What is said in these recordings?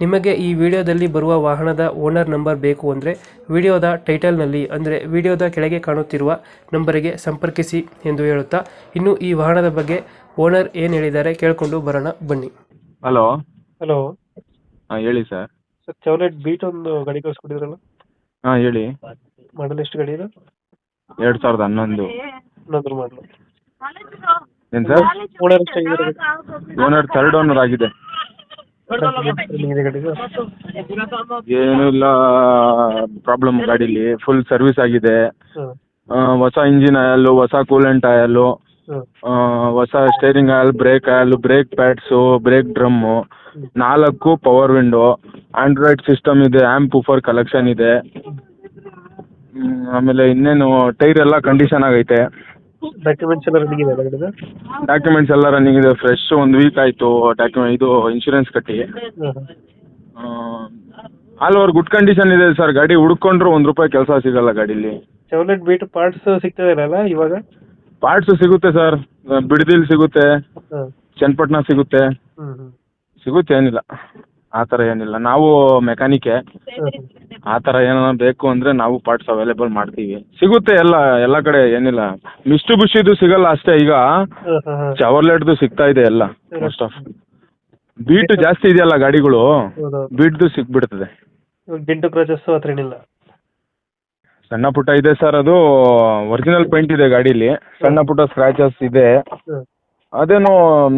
ನಿಮಗೆ ಈ ವಿಡಿಯೋದಲ್ಲಿ ಬರುವ ವಾಹನದ ಓನರ್ ನಂಬರ್ ಬೇಕು ಅಂದರೆ ವಿಡಿಯೋದ ಟೈಟಲ್ನಲ್ಲಿ ಅಂದರೆ ವಿಡಿಯೋದ ಕೆಳಗೆ ಕಾಣುತ್ತಿರುವ ನಂಬರಿಗೆ ಸಂಪರ್ಕಿಸಿ ಎಂದು ಹೇಳುತ್ತಾ ಇನ್ನು ಈ ವಾಹನದ ಬಗ್ಗೆ ಓನರ್ ಏನು ಹೇಳಿದ್ದಾರೆ ಕೇಳಿಕೊಂಡು ಬರೋಣ ಬನ್ನಿ. ಹಲೋ. ಹಲೋ. ಹಾಂ ಹೇಳಿ ಸರ್. ಸರ್ ಚೌಲೆಟ್ ಬೀಟ್ ಒಂದು ಗಾಡಿ ಕಳಿಸ್ಕೊಟ್ಟಿದ್ರಲ್ಲ? ಹಾಂ ಹೇಳಿ. ಮಾಡಲ್ ಎಷ್ಟು ಗಾಡಿ ಇದೆ? ಎರಡು ಸಾವಿರದ ಹನ್ನೊಂದು. ಇನ್ನೊಂದ್ರ ಮಾಡಲು. ಏನು ಸರ್? ಓನರ್ ಎಷ್ಟಾಗಿದ್ದಾರೆ ಓನರ್ ಥರ್ಡ್ ಓನರ್ ಆಗಿದೆ. ಇದೆ ಗಾಡಿ ಏನೂ ಇಲ್ಲ ಪ್ರಾಬ್ಲಮ್ ಗಾಡಿಲಿ. ಫುಲ್ ಸರ್ವಿಸ್ ಆಗಿದೆ. ಆ, ಹೊಸ ಇಂಜಿನ್ ಆಯಲ್ಲು ಹೊಸ ಕೂಲೆಂಟ್ ಆಯಲ್ಲು ಹಾಂ ಹೊಸ steering oil brake oil brake pads brake drum ನಾಲ್ಕು ಪವರ್ ವಿಂಡೋ ಆಂಡ್ರಾಯ್ಡ್ ಸಿಸ್ಟಮ್ ಇದೆ ಆ್ಯಂಪ್ ಉಫರ್ ಕಲೆಕ್ಷನ್ ಇದೆ. ಆಮೇಲೆ ಇನ್ನೇನು ಟೈರ್ ಎಲ್ಲ ಕಂಡೀಷನ್ ಆಗೈತೆ. ಡಾಕ್ಯುಮೆಂಟ್ಸ್ ಎಲ್ಲ ರನ್ನಿಂಗ್ ಇದೆ ಗಾಡಿದ ಡಾಕ್ಯುಮೆಂಟ್ಸ್ ಎಲ್ಲ ರನ್ನಿಂಗ್ ಇದೆ ಫ್ರೆಶ್ ಒಂದು ವೀಕ್ ಆಯಿತು ಡಾಕ್ಯುಮೆಂಟ್ ಇದು ಇನ್ಶೂರೆನ್ಸ್ ಕಟ್ಟಿ. ಆಲ್ ಓವರ್ ಗುಡ್ ಕಂಡೀಷನ್ ಇದೆ ಸರ್ ಗಾಡಿ ಹುಡ್ಕೊಂಡ್ರು ಒಂದು ರೂಪಾಯಿ ಕೆಲಸ ಸಿಗಲ್ಲ ಗಾಡಿಲಿ. ಚೌಲೆಟ್ ಬೀಟ್ ಪಾರ್ಟ್ಸ್ ಸಿಗ್ತದೆ ಅಲ್ಲ ಇವಾಗ? ಪಾರ್ಟ್ಸ್ ಸಿಗುತ್ತೆ ಸರ್ ಬಿಡದಿಲ್ ಸಿಗುತ್ತೆ ಚನ್ನಪಟ್ಟಣ ಸಿಗುತ್ತೆ. ಸಿಗುತ್ತೆ ಏನಿಲ್ಲ ಆ ಥರ ಏನಿಲ್ಲ. ನಾವು ಮೆಕ್ಯಾನಿಕೆ ಆ ತರ ಏನಾರ ಬೇಕು ಅಂದ್ರೆ ನಾವು ಪಾರ್ಟ್ಸ್ ಅವೈಲೇಬಲ್ ಮಾಡ್ತೀವಿ. ಸಿಗುತ್ತೆ ಎಲ್ಲ ಎಲ್ಲ ಕಡೆ ಏನಿಲ್ಲ. ಮಿಸ್ಟು ಬುಷಿದು ಸಿಗಲ್ಲ ಅಷ್ಟೇ ಈಗ. ಚವರ್ಲೆಟ್ದು ಸಿಗ್ತಾ ಇದೆ ಎಲ್ಲ ಮೋಸ್ಟ್ ಆಫ್ ಬೀಟು ಜಾಸ್ತಿ ಇದೆಯಲ್ಲ ಗಾಡಿಗಳು? ಬೀಟ್ದು ಸಿಕ್ಬಿಡ್ತದೆ ಏನಿಲ್ಲ. ಸಣ್ಣ ಪುಟ್ಟ ಇದೆ ಸರ್ ಅದು ಒರಿಜಿನಲ್ ಪೇಂಟ್ ಇದೆ ಗಾಡಿಲಿ. ಸಣ್ಣ ಪುಟ್ಟ ಸ್ಕ್ರಾಚಸ್ ಇದೆ. ಅದೇನು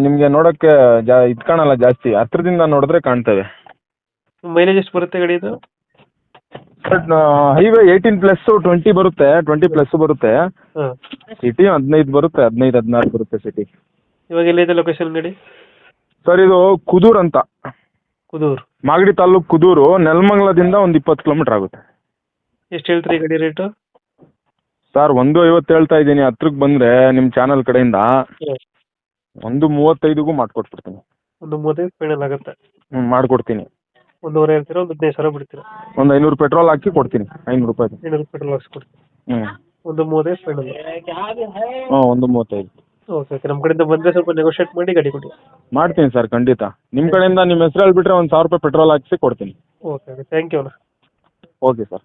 ನಿಮಗೆ ನೋಡಕ್ಕೆ ಜಾ ಇದು ಕಾಣಲ್ಲ ಜಾಸ್ತಿ. ಹತ್ರದಿಂದ ನೋಡಿದ್ರೆ ಕಾಣ್ತವೆ. ಮೈಲೇಜ್ ಎಷ್ಟು ಬರುತ್ತೆ ಗಾಡಿ ಇದು? ಹೈವೇ ಏಯ್ಟೀನ್ ಪ್ಲಸ್ಸು ಟ್ವೆಂಟಿ ಬರುತ್ತೆ ಟ್ವೆಂಟಿ ಪ್ಲಸ್ ಬರುತ್ತೆ. ಹಾಂ. ಸಿಟಿ ಹದಿನೈದು ಬರುತ್ತೆ ಹದಿನೈದು ಹದಿನಾರು ಬರುತ್ತೆ ಸಿಟಿ ಇವಾಗ ಎಲ್ಲಿದೆ ಲೊಕೇಶನ್ ಗಡಿ? ಸರ್ ಇದು ಕುದೂರ್ ಅಂತ. ಕುದೂರ್. ಮಾಗಡಿ ತಾಲೂಕು ಕುದೂರು ನೆಲಮಂಗಲದಿಂದ ಒಂದು ಇಪ್ಪತ್ತು ಕಿಲೋಮೀಟರ್ ಆಗುತ್ತೆ. ಎಷ್ಟು ಹೇಳ್ತೀರಿ ಗಡಿ ರೇಟು ಸರ್ ಒಂದು ಐವತ್ತು ಹೇಳ್ತಾ ಇದ್ದೀನಿ ಹತ್ರಕ್ಕೆ ಬಂದ್ರೆ ನಿಮ್ಮ ಚಾನಲ್ ಕಡೆಯಿಂದ. ಒಂದು ಮೂವತ್ತೈದಿಗೂ ಮಾಡಿಕೊಟ್ಬಿಡ್ತೀನಿ. ಒಂದು ಮೂವತ್ತೈದು ಫೈನಲ್ ಆಗುತ್ತೆ. ಹ್ಞೂ ಮಾಡಿಕೊಡ್ತೀನಿ. ಒಂದೂವರೆ ಇರ್ತೀರ ಒಂದು ಹದಿನೈದು ಸಾವಿರ ಬಿಡ್ತೀರಾ? ಒಂದು ಐನೂರು ಪೆಟ್ರೋಲ್ ಹಾಕಿ ಕೊಡ್ತೀನಿ ಐನೂರು ರೂಪಾಯಿ. ಐನೂರು ಪೆಟ್ರೋಲ್ ಹಾಕ್ಸ್ಕೊಡ್ತೀವಿ ಹ್ಞೂ ಒಂದು ಮೂವತ್ತೈದು ಫೈನಲ್ ಹ್ಞೂ ಒಂದು ಮೂವತ್ತೈದು. ಓಕೆ ಓಕೆ ನಮ್ಮ ಕಡೆಯಿಂದ ಬಂದರೆ ಸ್ವಲ್ಪ ನೆಗೋಷಿಯೇಟ್ ಮಾಡಿ ಗಾಡಿ ಕೊಡಿ. ಮಾಡ್ತೀನಿ ಸರ್ ಖಂಡಿತ. ನಿಮ್ಮ ಕಡೆಯಿಂದ ನಿಮ್ಮ ಹೆಸರು ಹೇಳ್ಬಿಟ್ರೆ ಒಂದು ಸಾವಿರ ರೂಪಾಯಿ ಪೆಟ್ರೋಲ್ ಹಾಕಿಸಿ ಕೊಡ್ತೀನಿ. ಓಕೆ ಓಕೆ ಥ್ಯಾಂಕ್ ಯು ಅಣ್ಣ. Okay sir